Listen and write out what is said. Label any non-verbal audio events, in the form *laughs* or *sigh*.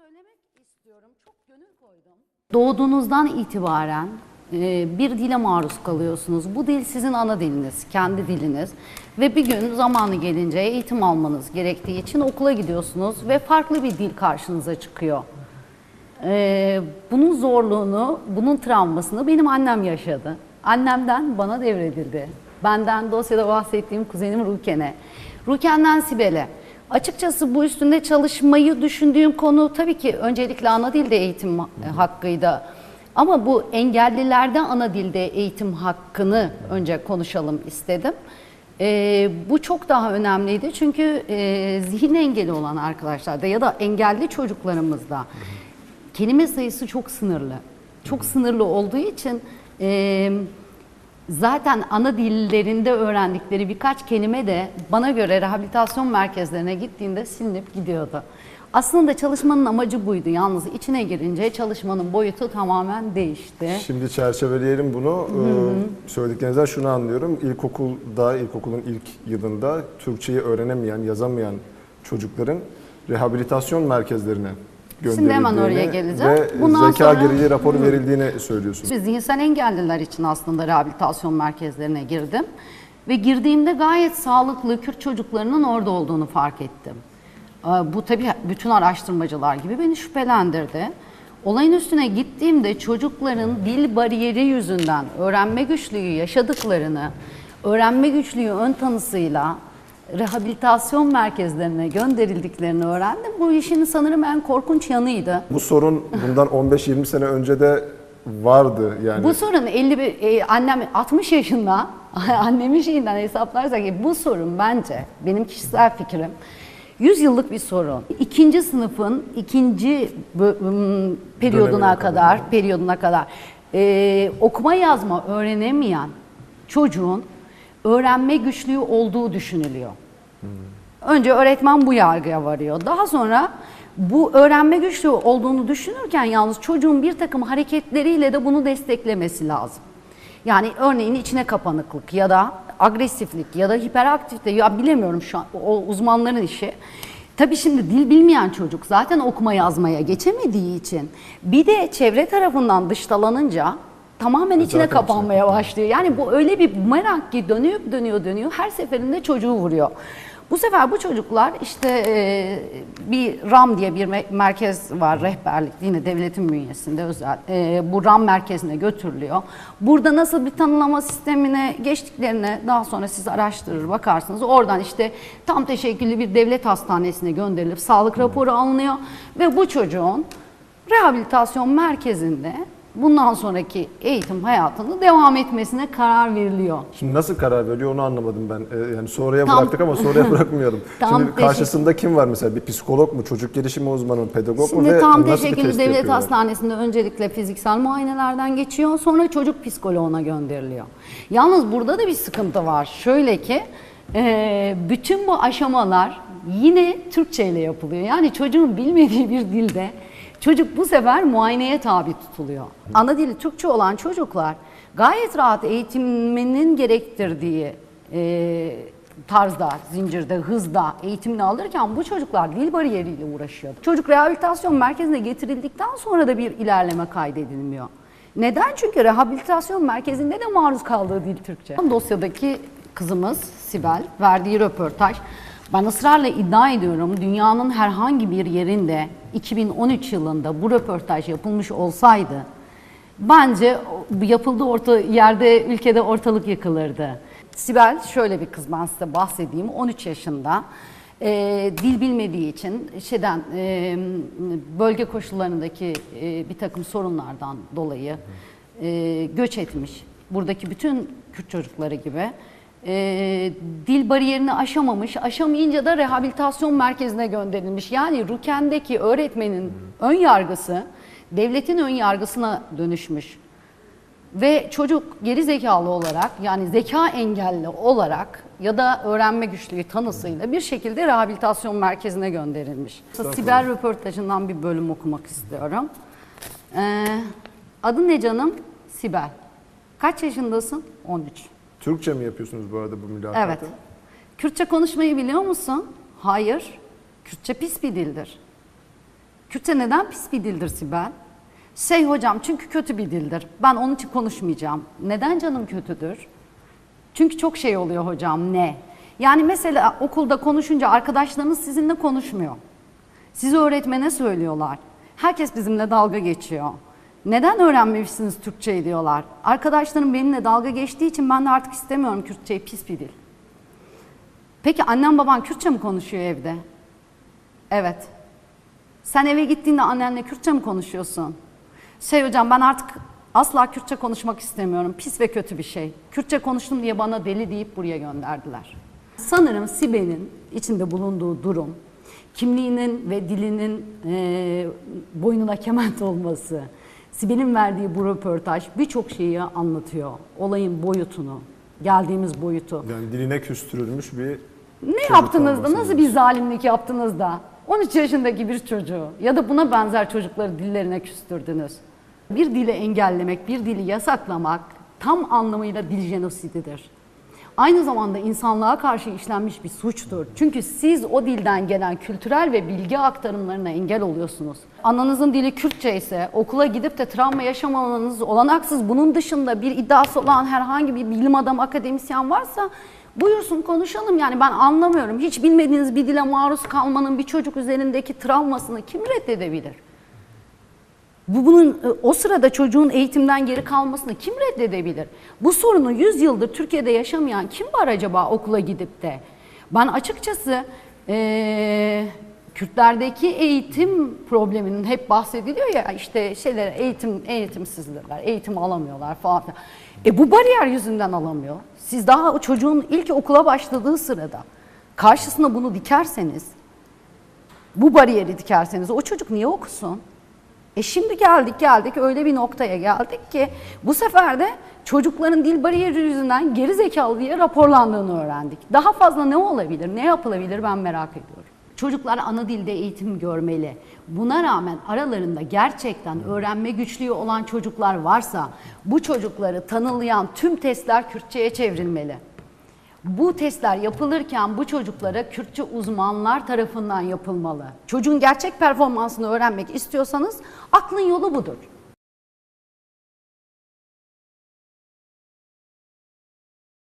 söylemek istiyorum. Çok gönül koydum. Doğduğunuzdan itibaren e, bir dile maruz kalıyorsunuz. Bu dil sizin ana diliniz, kendi diliniz. Ve bir gün zamanı gelince eğitim almanız gerektiği için okula gidiyorsunuz ve farklı bir dil karşınıza çıkıyor. Ee, bunun zorluğunu, bunun travmasını benim annem yaşadı. Annemden bana devredildi. Benden dosyada bahsettiğim kuzenim Ruken'e. Ruken'den Sibel'e. Açıkçası bu üstünde çalışmayı düşündüğüm konu tabii ki öncelikle ana dilde eğitim ha- hakkıydı. Ama bu engellilerde ana dilde eğitim hakkını önce konuşalım istedim. Ee, bu çok daha önemliydi çünkü e, zihin engeli olan arkadaşlarda ya da engelli çocuklarımızda kelime sayısı çok sınırlı. Çok sınırlı olduğu için e, zaten ana dillerinde öğrendikleri birkaç kelime de bana göre rehabilitasyon merkezlerine gittiğinde silinip gidiyordu. Aslında çalışmanın amacı buydu. Yalnız içine girince çalışmanın boyutu tamamen değişti. Şimdi çerçeveleyelim bunu. Ee, Söylediklerinizden şunu anlıyorum. İlkokulda, ilkokulun ilk yılında Türkçeyi öğrenemeyen, yazamayan çocukların rehabilitasyon merkezlerine gönderildiğini Şimdi hemen oraya geleceğim. ve Bundan zeka sonra- geriliği raporu verildiğini söylüyorsunuz. Biz zihinsel engelliler için aslında rehabilitasyon merkezlerine girdim. Ve girdiğimde gayet sağlıklı Kürt çocuklarının orada olduğunu fark ettim. Ee, Bu tabii bütün araştırmacılar gibi beni şüphelendirdi. Olayın üstüne gittiğimde çocukların dil bariyeri yüzünden öğrenme güçlüğü yaşadıklarını, öğrenme güçlüğü ön tanısıyla rehabilitasyon merkezlerine gönderildiklerini öğrendim. Bu işin sanırım en korkunç yanıydı. Bu sorun bundan *laughs* 15-20 sene önce de vardı yani. Bu sorun 51 e, annem 60 yaşında *laughs* annemin şeyinden hesaplarsak ki bu sorun bence benim kişisel fikrim 100 yıllık bir sorun. İkinci sınıfın ikinci periyoduna Dönemine kadar, kadar. periyoduna kadar e, okuma yazma öğrenemeyen çocuğun öğrenme güçlüğü olduğu düşünülüyor. Önce öğretmen bu yargıya varıyor. Daha sonra bu öğrenme güçlüğü olduğunu düşünürken yalnız çocuğun bir takım hareketleriyle de bunu desteklemesi lazım. Yani örneğin içine kapanıklık ya da agresiflik ya da hiperaktifte ya bilemiyorum şu an o uzmanların işi. Tabii şimdi dil bilmeyen çocuk zaten okuma yazmaya geçemediği için bir de çevre tarafından dıştalanınca tamamen içine zaten içine kapanmaya başlıyor. Yani bu öyle bir bumerang ki dönüyor dönüyor dönüyor her seferinde çocuğu vuruyor. Bu sefer bu çocuklar işte e, bir RAM diye bir me- merkez var rehberlik yine devletin bünyesinde özel. E, bu RAM merkezine götürülüyor. Burada nasıl bir tanımlama sistemine geçtiklerine daha sonra siz araştırır bakarsınız. Oradan işte tam teşekküllü bir devlet hastanesine gönderilip sağlık raporu alınıyor ve bu çocuğun rehabilitasyon merkezinde bundan sonraki eğitim hayatında devam etmesine karar veriliyor. Şimdi nasıl karar veriyor onu anlamadım ben. Ee, yani sonraya Tam- bıraktık ama sonraya *laughs* bırakmayalım. Tam Şimdi karşısında kim var mesela? Bir psikolog mu, çocuk gelişimi uzmanı mı, pedagog mu Şimdi ve tam nasıl bir teşekküllü test devlet yapıyorlar? hastanesinde öncelikle fiziksel muayenelerden geçiyor. Sonra çocuk psikoloğuna gönderiliyor. Yalnız burada da bir sıkıntı var. Şöyle ki e, bütün bu aşamalar yine Türkçe ile yapılıyor. Yani çocuğun bilmediği bir dilde çocuk bu sefer muayeneye tabi tutuluyor. Ana dili Türkçe olan çocuklar gayet rahat eğitiminin gerektirdiği e, tarzda, zincirde, hızda eğitimini alırken bu çocuklar dil bariyeriyle uğraşıyor. Çocuk rehabilitasyon merkezine getirildikten sonra da bir ilerleme kaydedilmiyor. Neden? Çünkü rehabilitasyon merkezinde de maruz kaldığı dil Türkçe. Dosyadaki kızımız Sibel verdiği röportaj ben ısrarla iddia ediyorum dünyanın herhangi bir yerinde 2013 yılında bu röportaj yapılmış olsaydı Bence yapıldığı orta yerde ülkede ortalık yıkılırdı. Sibel şöyle bir kız ben size bahsedeyim. 13 yaşında. Ee, dil bilmediği için şeyden e, bölge koşullarındaki e, bir takım sorunlardan dolayı e, göç etmiş. Buradaki bütün Kürt çocukları gibi. E, dil bariyerini aşamamış, aşamayınca da rehabilitasyon merkezine gönderilmiş. Yani Ruken'deki öğretmenin ön yargısı devletin ön yargısına dönüşmüş. Ve çocuk geri zekalı olarak yani zeka engelli olarak ya da öğrenme güçlüğü tanısıyla bir şekilde rehabilitasyon merkezine gönderilmiş. Sibel röportajından bir bölüm okumak istiyorum. Ee, adı ne canım? Sibel. Kaç yaşındasın? 13. Türkçe mi yapıyorsunuz bu arada bu mülakatı? Evet. Kürtçe konuşmayı biliyor musun? Hayır. Kürtçe pis bir dildir. Kürtçe neden pis bir dildir Sibel? Şey hocam çünkü kötü bir dildir. Ben onun için konuşmayacağım. Neden canım kötüdür? Çünkü çok şey oluyor hocam ne? Yani mesela okulda konuşunca arkadaşlarınız sizinle konuşmuyor. Sizi öğretmene söylüyorlar. Herkes bizimle dalga geçiyor. Neden öğrenmemişsiniz Türkçeyi diyorlar. Arkadaşlarım benimle dalga geçtiği için ben de artık istemiyorum Kürtçeyi pis bir dil. Peki annem baban Kürtçe mi konuşuyor evde? Evet. Sen eve gittiğinde annenle Kürtçe mi konuşuyorsun? Şey hocam ben artık asla Kürtçe konuşmak istemiyorum. Pis ve kötü bir şey. Kürtçe konuştum diye bana deli deyip buraya gönderdiler. Sanırım Sibel'in içinde bulunduğu durum, kimliğinin ve dilinin eee, boynuna kement olması, Sibel'in verdiği bu röportaj birçok şeyi anlatıyor. Olayın boyutunu, geldiğimiz boyutu. Yani diline küstürülmüş bir Ne yaptınız da, nasıl bir zalimlik yaptınız da 13 yaşındaki bir çocuğu ya da buna benzer çocukları dillerine küstürdünüz. Bir dili engellemek, bir dili yasaklamak tam anlamıyla dil jenosididir. Aynı zamanda insanlığa karşı işlenmiş bir suçtur. Çünkü siz o dilden gelen kültürel ve bilgi aktarımlarına engel oluyorsunuz. Ananızın dili Kürtçe ise okula gidip de travma yaşamamanız olanaksız. Bunun dışında bir iddiası olan herhangi bir bilim adamı, akademisyen varsa buyursun konuşalım. Yani ben anlamıyorum. Hiç bilmediğiniz bir dile maruz kalmanın bir çocuk üzerindeki travmasını kim reddedebilir? Bu bunun e, o sırada çocuğun eğitimden geri kalmasını kim reddedebilir? Bu sorunu 100 yıldır Türkiye'de yaşamayan kim var acaba okula gidip de? Ben açıkçası eee Kürtlerdeki eğitim probleminin hep bahsediliyor ya işte şeyler eğitim eğitimsizler, eğitim alamıyorlar falan. E bu bariyer yüzünden alamıyor. Siz daha çocuğun ilk okula başladığı sırada karşısına bunu dikerseniz, bu bariyeri dikerseniz o çocuk niye okusun? E şimdi geldik geldik öyle bir noktaya geldik ki bu sefer de çocukların dil bariyeri yüzünden geri zekalı diye raporlandığını öğrendik. Daha fazla ne olabilir, ne yapılabilir ben merak ediyorum. Çocuklar ana dilde eğitim görmeli. Buna rağmen aralarında gerçekten öğrenme güçlüğü olan çocuklar varsa bu çocukları tanılayan tüm testler Kürtçe'ye çevrilmeli. Bu testler yapılırken bu çocuklara Kürtçe uzmanlar tarafından yapılmalı. Çocuğun gerçek performansını öğrenmek istiyorsanız aklın yolu budur.